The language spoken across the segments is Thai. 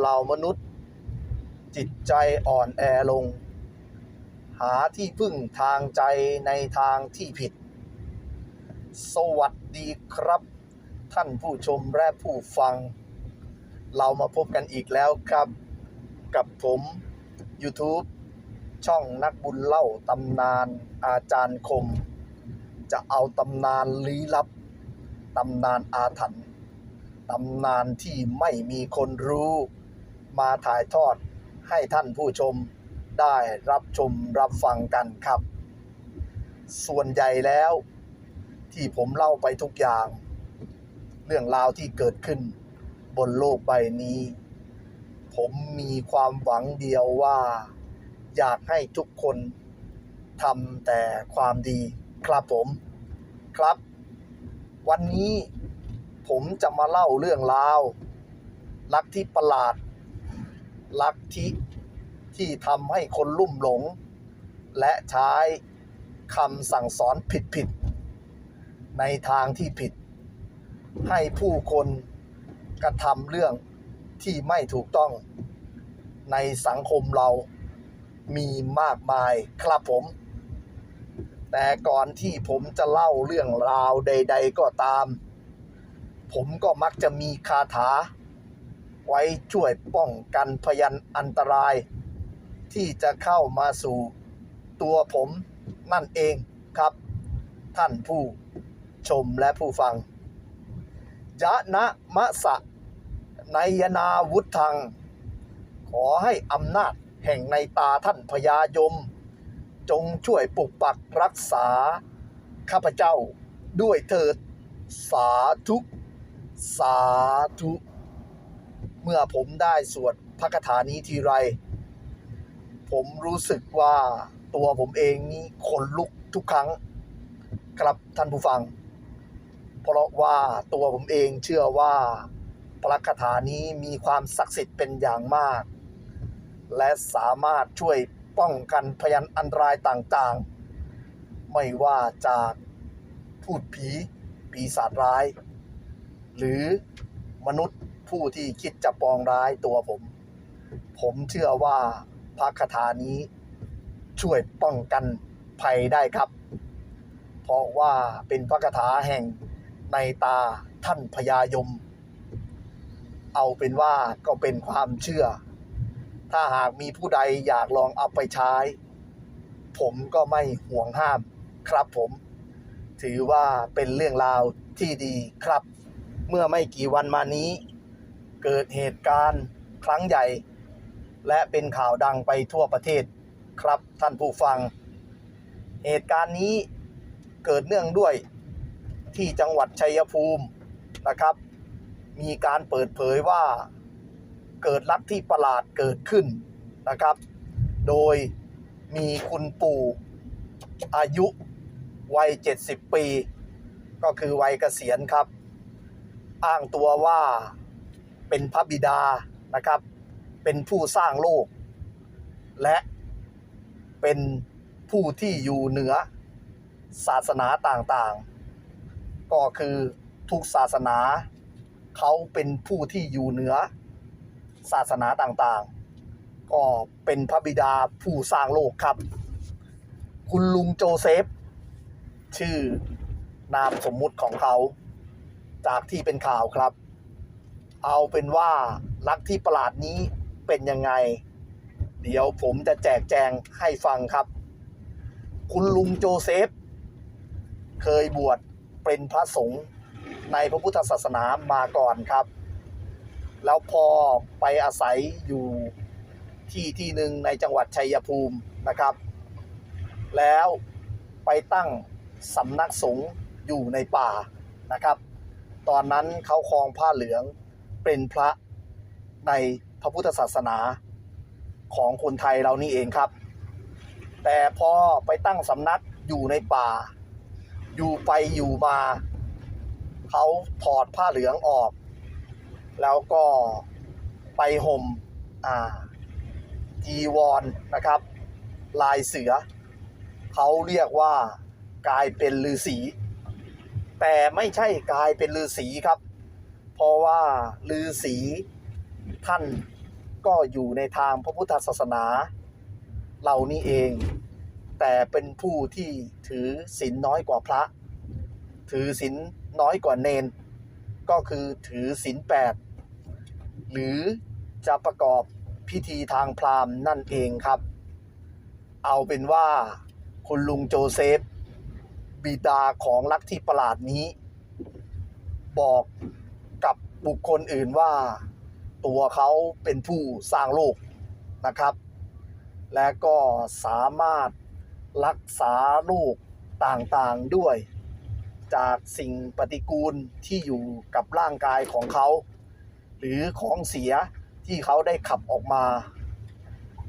เมื่อเรามนุษย์ จิตใจอ่อนแอลง หาที่พึ่งทางใจในทางที่ผิด สวัสดีครับ ท่านผู้ชมและผู้ฟัง เรามาพบกันอีกแล้วครับ กับผม YouTube ช่องนักบุญเล่าตำนานอาจารย์คม จะเอาตำนานลี้ลับ ตำนานอาถรรพ์ตำนานที่ไม่มีคนรู้ มาถ่ายทอดให้ท่านผู้ชมได้รับชมรับฟังกันครับ ส่วนใหญ่แล้ว ที่ผมเล่าไปทุกอย่าง เรื่องราวที่เกิดขึ้นบนโลกใบนี้ ผมมีความหวังเดียวว่า อยากให้ทุกคนทำแต่ความดีครับผมครับ วันนี้ผมจะมาเล่าเรื่องราว ลักที่ประหลาด ลักที่ที่ทำให้คนลุ่มหลง และใช้คำสั่งสอนผิดๆในทางที่ผิด ให้ผู้คนกระทำเรื่องที่ไม่ถูกต้องในสังคมเรามีมากมายครับผม แต่ก่อนที่ผมจะเล่าเรื่องราวใด ๆ ก็ตาม ผมก็มักจะมีคาถา ไว้ช่วยป้องกันพยันอันตราย ที่จะเข้ามาสู่ตัวผมนั่นเองครับ ท่านผู้ชมและผู้ฟังยะนะมะสะนายนาวุธัง ขอให้อำนาจแห่งในตาท่านพญายม จงช่วยปกปักรักษา ข้าพเจ้าด้วยเถิด สาธุ สาธุ เมื่อผมได้สวดพระคาถานี้ทีไร ผมรู้สึกว่าตัวผมเองนี่ขนลุกทุกครั้ง ครับท่านผู้ฟัง เพราะว่าตัวผมเองเชื่อว่าพระคาถานี้มีความศักดิ์สิทธิ์เป็นอย่างมาก และสามารถช่วยป้องกันพยันอันตรายต่างๆ ไม่ว่าจากพูดผี ปีศาจร้าย หรือมนุษย์ ผู้ที่คิดจะปองร้ายตัวผม ผมเชื่อว่าพระคาถานี้ช่วยป้องกันภัยได้ครับ เพราะว่าเป็นพระคาถาแห่งในตาท่านพญายม เอาเป็นว่าก็เป็นความเชื่อ ถ้าหากมีผู้ใดอยากลองเอาไปใช้ ผมก็ไม่ห่วงห้ามครับผม ถือว่าเป็นเรื่องราวที่ดีครับ เมื่อไม่กี่วันมานี้ เกิดเหตุการณ์ครั้งใหญ่ และเป็นข่าวดังไปทั่วประเทศครับท่านผู้ฟัง เหตุการณ์นี้เกิดเนื่องด้วยที่จังหวัดชัยภูมินะครับ มีการเปิดเผยว่าเกิดลัทธิประหลาดเกิดขึ้นนะครับ โดยมีคุณปู่อายุวัย 70 ปี ก็คือวัยเกษียณครับ อ้างตัวว่า เป็นพระบิดานะครับ เป็นผู้สร้างโลก และเป็นผู้ที่อยู่เหนือศาสนาต่างๆ ก็คือทุกศาสนา เขาเป็นผู้ที่อยู่เหนือศาสนาต่างๆ ก็เป็นพระบิดาผู้สร้างโลกครับ คุณลุงโจเซฟ ชื่อนามสมมุติของเขา จากที่เป็นข่าวครับ เอาเป็นว่าลักที่ประหลาดนี้เป็นยังไง เดี๋ยวผมจะแจกแจงให้ฟังครับ คุณลุงโจเซฟ เคยบวชเป็นพระสงฆ์ในพระพุทธศาสนามาก่อนครับ แล้วพอไปอาศัยอยู่ที่ที่หนึ่งในจังหวัดชัยภูมินะครับ แล้วไปตั้งสำนักสงฆ์อยู่ในป่านะครับ ตอนนั้นเขาครองผ้าเหลือง เป็นพระในพระพุทธศาสนาของคนไทยเรานี่เองครับ แต่พอไปตั้งสำนักอยู่ในป่า อยู่ไปอยู่มา เขาถอดผ้าเหลืองออก แล้วก็ไปห่มอ่าจีวรนนะครับ ลายเสือ เขาเรียกว่ากลายเป็นฤาษีแต่ไม่ใช่กลายเป็นฤาษีครับ เพราะว่าฤาษีท่านก็อยู่ในทางพระพุทธศาสนาเหล่านี้เอง แต่เป็นผู้ที่ถือศีลน้อยกว่าพระ ถือศีลน้อยกว่าเนน ก็คือถือศีลแปดหรือจะประกอบพิธีทางพราหมณ์นั่นเองครับ เอาเป็นว่าคุณลุงโจเซฟ บิดาของลัทธิประหลาดนี้ บอก บุคคลอื่นว่าตัวเขาเป็นผู้สร้างโลกนะครับ และก็สามารถรักษาโรคต่างๆด้วย จากสิ่งปฏิกูลที่อยู่กับร่างกายของเขา หรือของเสียที่เขาได้ขับออกมา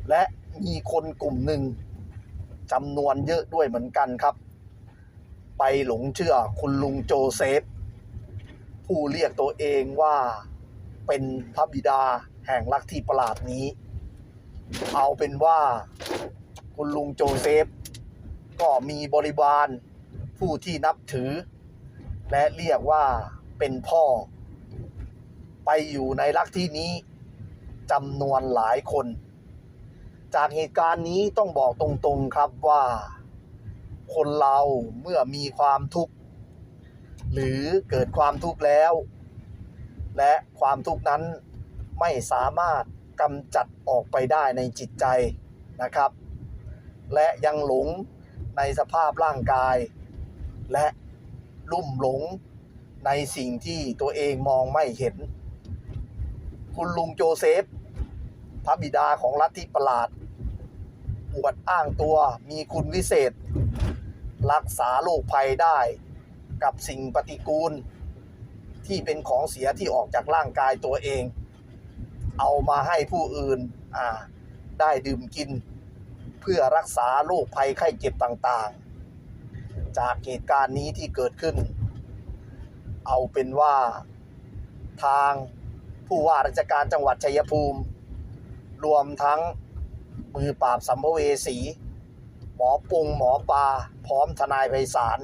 และมีคนกลุ่มหนึ่งจำนวนเยอะด้วยเหมือนกันครับ ไปหลงเชื่อคุณลุงโจเซฟ ผู้เรียกตัวเองว่าเป็นพระบิดาแห่งลัทธิประหลาดนี้ เอาเป็นว่าคุณลุงโจเซฟ ก็มีบริบาลผู้ที่นับถือ และเรียกว่าเป็นพ่อ ไปอยู่ในลัทธินี้จำนวนหลายคน จากเหตุการณ์นี้ต้องบอกตรงๆครับว่า คนเราเมื่อมีความทุกข์ หรือเกิดความทุกข์แล้ว และความทุกข์นั้นไม่สามารถกำจัดออกไปได้ในจิตใจนะครับ และยังหลงในสภาพร่างกาย และลุ่มหลงในสิ่งที่ตัวเองมองไม่เห็น คุณลุงโจเซฟ พระบิดาของลัทธิประหลาดอวดอ้างตัวมีคุณวิเศษ รักษาโรคภัยได้ กับสิ่งปฏิกูล ที่เป็นของเสียที่ออกจากร่างกายตัวเอง เอามาให้ผู้อื่นอ่าได้ดื่มกิน เพื่อรักษาโรคภัยไข้เจ็บต่างๆ จากเหตุการณ์นี้ที่เกิดขึ้น เอาเป็นว่าทางผู้ว่าราชการจังหวัดชัยภูมิ รวมทั้งมือปราบสัมภเวสี หมอปรุงหมอปลาพร้อมทนายไพศาล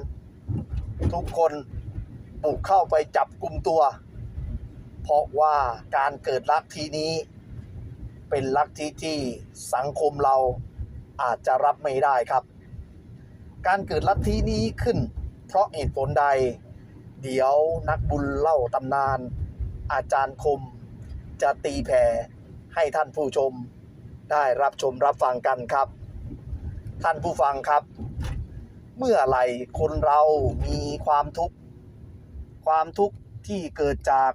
ทุกคนบุกเข้าไปจับกลุ่มตัว เพราะว่าการเกิดลัทธินี้ เป็นลัทธิที่สังคมเราอาจจะรับไม่ได้ครับ การเกิดลัทธินี้ขึ้น เพราะเหตุผลใด เดี๋ยวนักบุญเล่าตำนาน อาจารย์คมจะตีแผ่ให้ท่านผู้ชมได้รับชมรับฟังกันครับ ท่านผู้ฟังครับ เมื่อไหร่คนเรามีความทุกข์ความทุกข์ที่เกิดจาก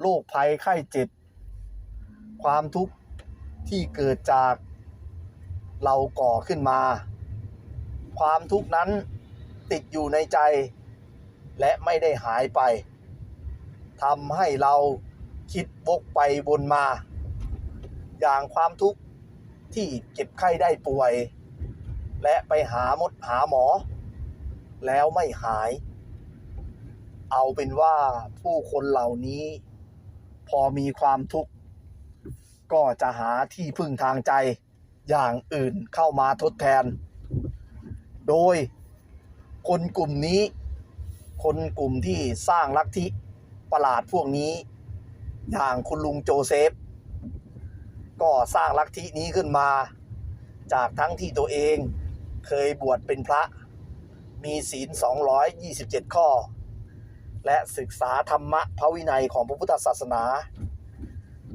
โรคภัยไข้เจ็บ ความทุกข์ที่เกิดจากเราก่อขึ้นมา ความทุกข์นั้นติดอยู่ในใจ และไม่ได้หายไปทำให้เราคิดวกไปวนมา อย่างความทุกข์ที่เจ็บไข้ได้ป่วย และไปหามดหาหมอ แล้วไม่หาย เอาเป็นว่าผู้คนเหล่านี้ พอมีความทุกข์ก็จะหาที่พึ่งทางใจอย่างอื่นเข้ามาทดแทน โดยคนกลุ่มนี้ คนกลุ่มที่สร้างลัทธิประหลาดพวกนี้ อย่างคุณลุงโจเซฟ ก็สร้างลัทธินี้ขึ้นมา จากทั้งที่ตัวเอง เคยบวชเป็นพระ มีศีล 227 ข้อ และศึกษาธรรมะพระวินัยของพระพุทธศาสนา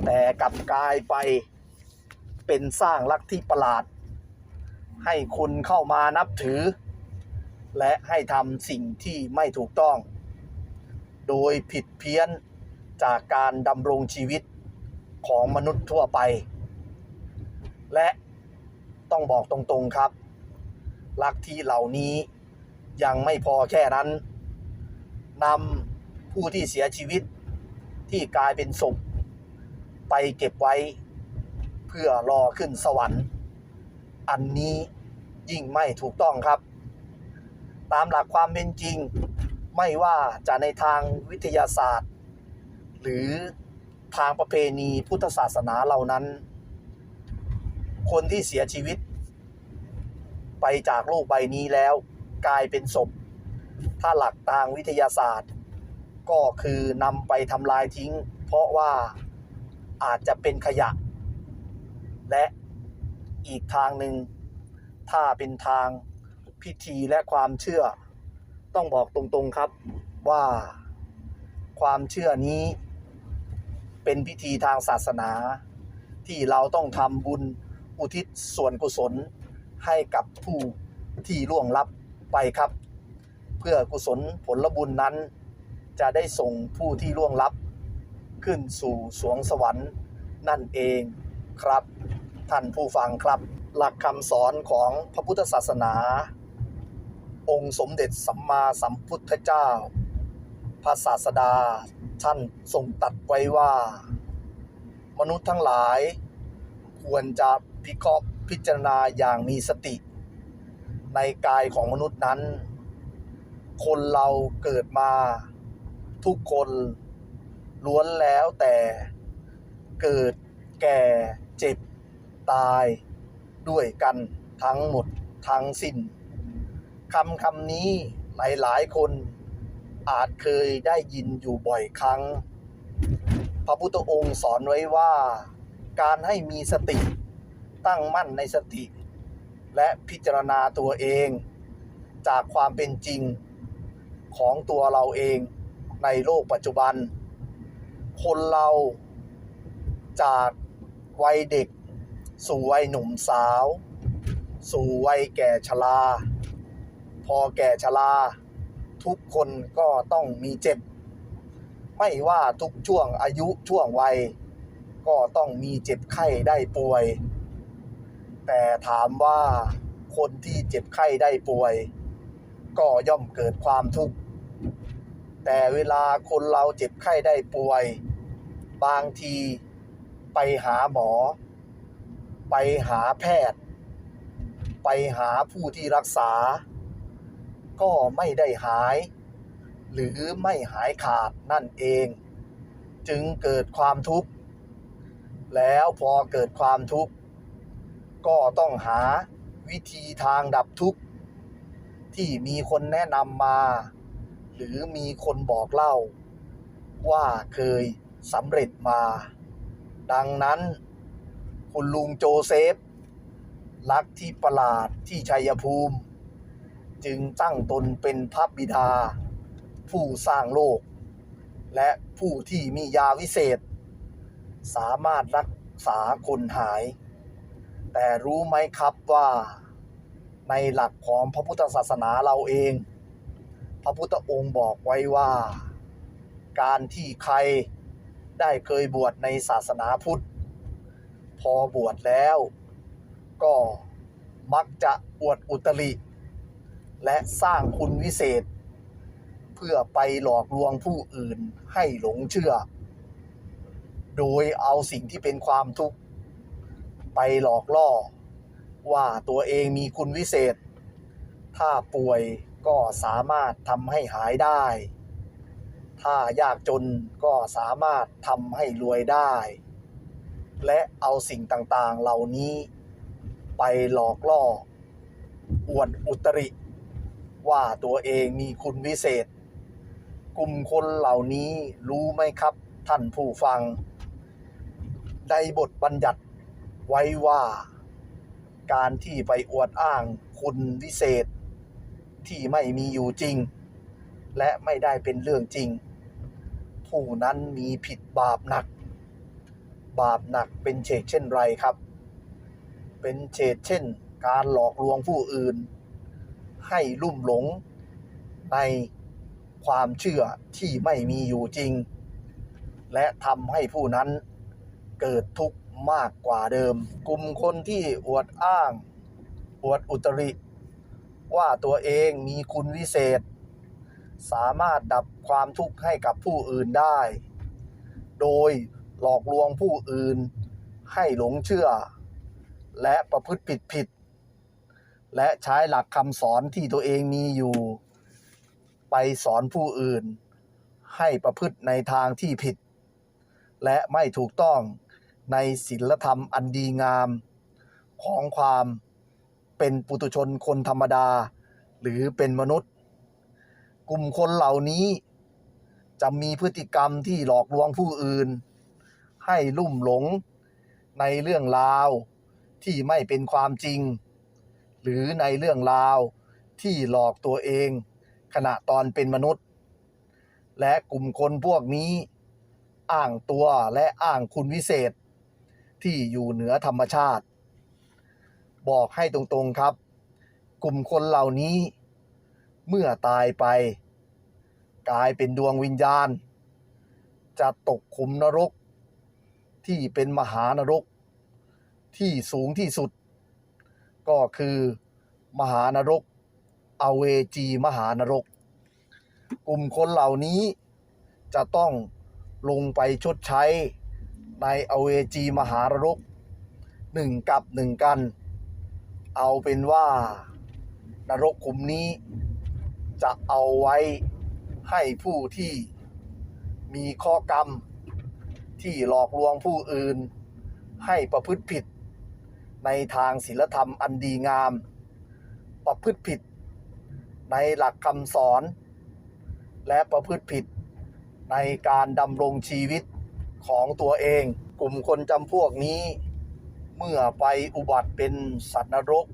แต่กลับกลายไปเป็นสร้างลัทธิประหลาด ให้คนเข้ามานับถือ และให้ทำสิ่งที่ไม่ถูกต้อง โดยผิดเพี้ยนจากการดำรงชีวิตของมนุษย์ทั่วไป และต้องบอกตรงๆครับ ลักทธิเหล่านี้ยังไม่พอแค่นั้นนำผู้ที่เสียชีวิตที่กลายเป็นศพไปเก็บไว้ เพื่อรอขึ้นสวรรค์ อันนี้ยิ่งไม่ถูกต้องครับ ตามหลักความเป็นจริง ไม่ว่าจะในทางวิทยาศาสตร์ หรือทางประเพณีพุทธศาสนาเหล่านั้น คนที่เสียชีวิต ไปจากโลกใบนี้แล้ว กลายเป็นศพ ถ้าหลักทางวิทยาศาสตร์ ก็คือนำไปทำลายทิ้ง เพราะว่าอาจจะเป็นขยะ และอีกทางหนึ่งถ้าเป็นทางพิธีและความเชื่อ ต้องบอกตรงๆครับว่าความเชื่อนี้เป็นพิธีทางศาสนาที่เราต้องทำบุญอุทิศส่วนกุศล ให้กับผู้ที่ล่วงลับไปครับ เพื่อกุศลผลบุญนั้น จะได้ส่งผู้ที่ล่วงลับ ขึ้นสู่สวงสวรรค์นั่นเองครับ ท่านผู้ฟังครับ หลักคำสอนของพระพุทธศาสนา องค์สมเด็จสัมมาสัมพุทธเจ้า พระศาสดาท่านทรงตัดไว้ว่า มนุษย์ทั้งหลายควรจะพิเคราะห์ พิจารณาอย่างมีสติ ในกายของมนุษย์นั้น คนเราเกิดมาทุกคนล้วนแล้วแต่เกิดแก่เจ็บตายด้วยกันทั้งหมดทั้งสิ้นคำคำนี้หลายๆ คนอาจเคยได้ยินอยู่บ่อยครั้ง พระพุทธองค์สอนไว้ว่า การให้มีสติ ตั้งมั่นในสติ และพิจารณาตัวเอง จากความเป็นจริงของตัวเราเองในโลกปัจจุบัน คนเราจากวัยเด็ก สู่วัยหนุ่มสาว สู่วัยแก่ชราพอแก่ชราทุกคนก็ต้องมีเจ็บ ไม่ว่าทุกช่วงอายุช่วงวัย ก็ต้องมีเจ็บไข้ได้ป่วย แต่ถามว่าคนที่เจ็บไข้ได้ป่วย ก็ย่อมเกิดความทุกข์ แต่เวลาคนเราเจ็บไข้ได้ป่วย บางทีไปหาหมอ ไปหาแพทย์ ไปหาผู้ที่รักษา ก็ไม่ได้หาย หรือไม่หายขาดนั่นเอง จึงเกิดความทุกข์ แล้วพอเกิดความทุกข์ ก็ต้องหาวิธีทางดับทุกข์ ที่มีคนแนะนำมา หรือมีคนบอกเล่า ว่าเคยสำเร็จมา ดังนั้น คุณลุงโจเซฟรักที่ประหลาดที่ชัยภูมิ จึงตั้งตนเป็นพระบิดา ผู้สร้างโลก และผู้ที่มียาวิเศษ สามารถรักษาคนหาย แต่รู้ไหมครับว่าในหลักของพระพุทธศาสนาเราเอง พระพุทธองค์บอกไว้ว่า การที่ใครได้เคยบวชในศาสนาพุทธ พอบวชแล้ว ก็มักจะอวดอุตริ และสร้างคุณวิเศษ เพื่อไปหลอกลวงผู้อื่นให้หลงเชื่อ โดยเอาสิ่งที่เป็นความทุกข์ ไปหลอกล่อ ว่าตัวเองมีคุณวิเศษ ถ้าป่วยก็สามารถทำให้หายได้ ถ้ายากจนก็สามารถทำให้รวยได้ และเอาสิ่งต่างๆเหล่านี้ ไปหลอกล่อ อวดอุตริ ว่าตัวเองมีคุณวิเศษ กลุ่มคนเหล่านี้รู้ไหมครับท่านผู้ฟัง ในบทบัญญัติ ไว้ว่าการที่ไปอวดอ้างคุณวิเศษที่ไม่มีอยู่จริง และไม่ได้เป็นเรื่องจริง ผู้นั้นมีผิดบาปหนัก บาปหนักเป็นเฉกเช่นไรครับ เป็นเฉกเช่น การหลอกลวงผู้อื่น ให้ลุ่มหลง ในความเชื่อที่ไม่มีอยู่จริง และทำให้ผู้นั้นเกิดทุกข์ มากกว่าเดิม กลุ่มคนที่อวดอ้าง อวดอุตริ ว่าตัวเองมีคุณวิเศษ สามารถดับความทุกข์ให้กับผู้อื่นได้ โดยหลอกลวงผู้อื่นให้หลงเชื่อ และประพฤติผิดผิด และใช้หลักคำสอนที่ตัวเองมีอยู่ ไปสอนผู้อื่น ให้ประพฤติในทางที่ผิด และไม่ถูกต้อง ในศีลธรรมอันดีงามของความเป็นปุตุชนคนธรรมดา หรือเป็นมนุษย์ กลุ่มคนเหล่านี้จะมีพฤติกรรมที่หลอกลวงผู้อื่น ให้ลุ่มหลงในเรื่องราวที่ไม่เป็นความจริง หรือในเรื่องราวที่หลอกตัวเอง ขณะตอนเป็นมนุษย์ และกลุ่มคนพวกนี้ อ้างตัวและอ้างคุณวิเศษ ที่อยู่เหนือธรรมชาติ บอกให้ตรงๆครับ กลุ่มคนเหล่านี้ เมื่อตายไป กลายเป็นดวงวิญญาณ จะตกขุมนรก ที่เป็นมหานรก ที่สูงที่สุด ก็คือมหานรก อเวจีมหานรก กลุ่มคนเหล่านี้จะต้องลงไปชดใช้ ในอเวจีมหารกหนึ่งกับหนึ่งกัน เอาเป็นว่านรกขุมนี้ จะเอาไว้ให้ผู้ที่มีข้อกรรม ที่หลอกลวงผู้อื่น ให้ประพฤติผิด ในทางศีลธรรมอันดีงาม ประพฤติผิด ในหลักคำสอน และประพฤติผิดในการดำรงชีวิต ของตัวเอง กลุ่มคนจำพวกนี้ เมื่อไปอุบัติเป็นสัตว์นรก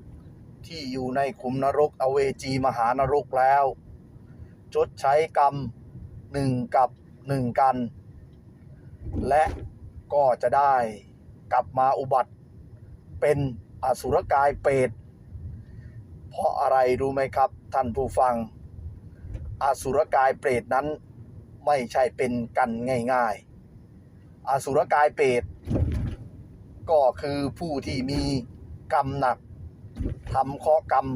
ที่อยู่ในขุมนรกอเวจีมหานรกแล้ว ชดใช้กรรมหนึ่งกับหนึ่งกัน และก็จะได้กลับมาอุบัติเป็นอสุรกายเปรตเพราะอะไรรู้ไหมครับ ท่านผู้ฟัง อสุรกายเปรตนั้นไม่ใช่เป็นกันง่าย ๆ อสุรกายเปรตก็คือผู้ที่มีกรรมหนักทำข้อกรรม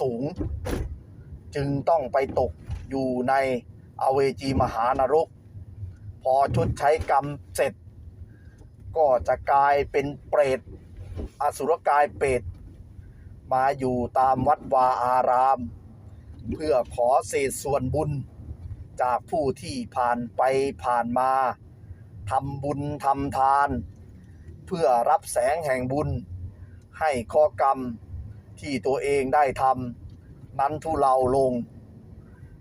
สูง จึงต้องไปตกอยู่ในอเวจีมหานรก พอชดใช้กรรมเสร็จ ก็จะกลายเป็นเปรตอสุรกายเปรตมาอยู่ตามวัดวาอาราม เพื่อขอเศษส่วนบุญจากผู้ที่ผ่านไปผ่านมา ทำบุญทำทาน เพื่อรับแสงแห่งบุญ ให้ข้อกรรมที่ตัวเองได้ทำนั้นทุเลาลง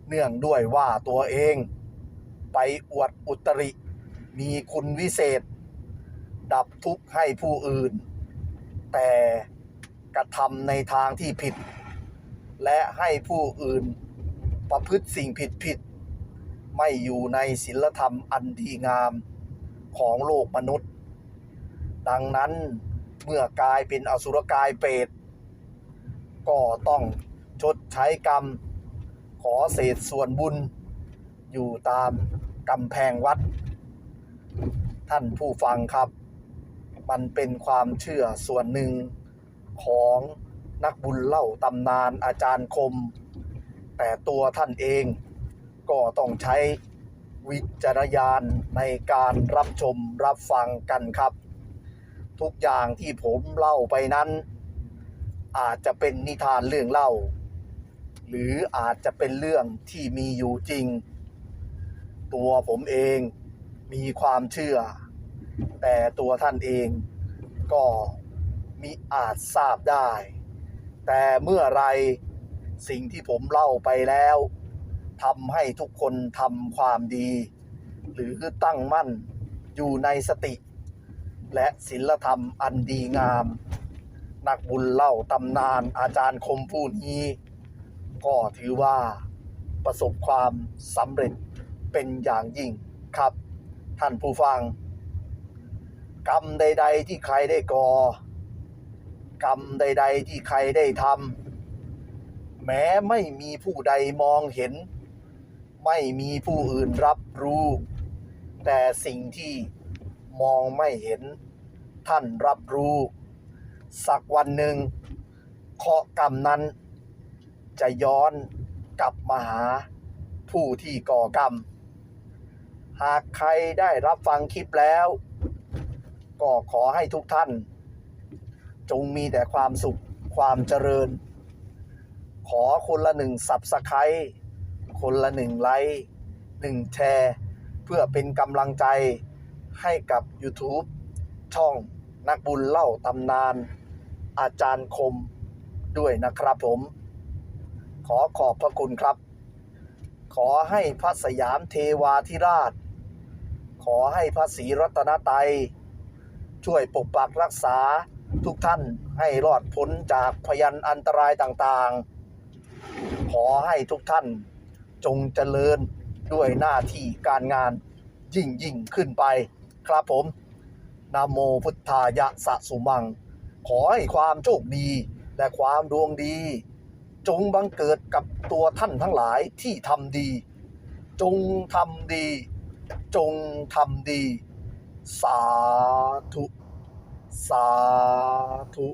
เนื่องด้วยว่าตัวเองไปอวดอุตริ มีคุณวิเศษ ดับทุกข์ให้ผู้อื่น แต่กระทำในทางที่ผิด และให้ผู้อื่นประพฤติสิ่งผิดผิด ไม่อยู่ในศีลธรรมอันดีงาม ของโลกมนุษย์ ดังนั้นเมื่อกลายเป็นอสุรกายเปรตก็ต้องชดใช้กรรม ขอเศษส่วนบุญ อยู่ตามกำแพงวัด ท่านผู้ฟังครับ มันเป็นความเชื่อส่วนหนึ่งของนักบุญเล่าตำนานอาจารย์คม แต่ตัวท่านเองก็ต้องใช้ วิจารณญาณในการรับชมรับฟังกันครับ ทุกอย่างที่ผมเล่าไปนั้น อาจจะเป็นนิทานเรื่องเล่า หรืออาจจะเป็นเรื่องที่มีอยู่จริง ตัวผมเองมีความเชื่อ แต่ตัวท่านเองก็มิอาจทราบได้ แต่เมื่อไรสิ่งที่ผมเล่าไปแล้ว ทำให้ทุกคนทำความดี หรือตั้งมั่นอยู่ในสติ และศีลธรรมอันดีงาม นักบุญเล่าตำนานอาจารย์คมผู้นี้ ก็ถือว่าประสบความสำเร็จเป็นอย่างยิ่งครับ ท่านผู้ฟัง กรรมใด ๆ ที่ใครได้ก่อกรรมใด ๆ ที่ใครได้ทำแม้ไม่มีผู้ใดมองเห็น ไม่มีผู้อื่นรับรู้ แต่สิ่งที่มองไม่เห็นท่านรับรู้ สักวันหนึ่งเคาะกรรมนั้น จะย้อนกลับมาหาผู้ที่ก่อกรรม หากใครได้รับฟังคลิปแล้ว ก็ขอให้ทุกท่าน จงมีแต่ความสุขความเจริญ ขอคนละหนึ่งสับสไคร คนละหนึ่งไลค์หนึ่งแชร์ เพื่อเป็นกำลังใจให้กับ YouTube ช่องนักบุญเล่าตำนาน อาจารย์คมด้วยนะครับผม ขอขอบพระคุณครับ ขอให้พระสยามเทวาธิราช ขอให้พระศรีรัตนตรัยช่วยปกปักรักษาทุกท่านให้รอดพ้นจากพยันอันตรายต่างๆ ขอให้ทุกท่าน จงเจริญด้วยหน้าที่การงานยิ่งยิ่งขึ้นไป ครับผมนโมพุทธายะสะสุมัง ขอให้ความโชคดีและความดวงดี จงบังเกิดกับตัวท่านทั้งหลายที่ทำดี จงทำดี จงทำดี สาธุ สาธุ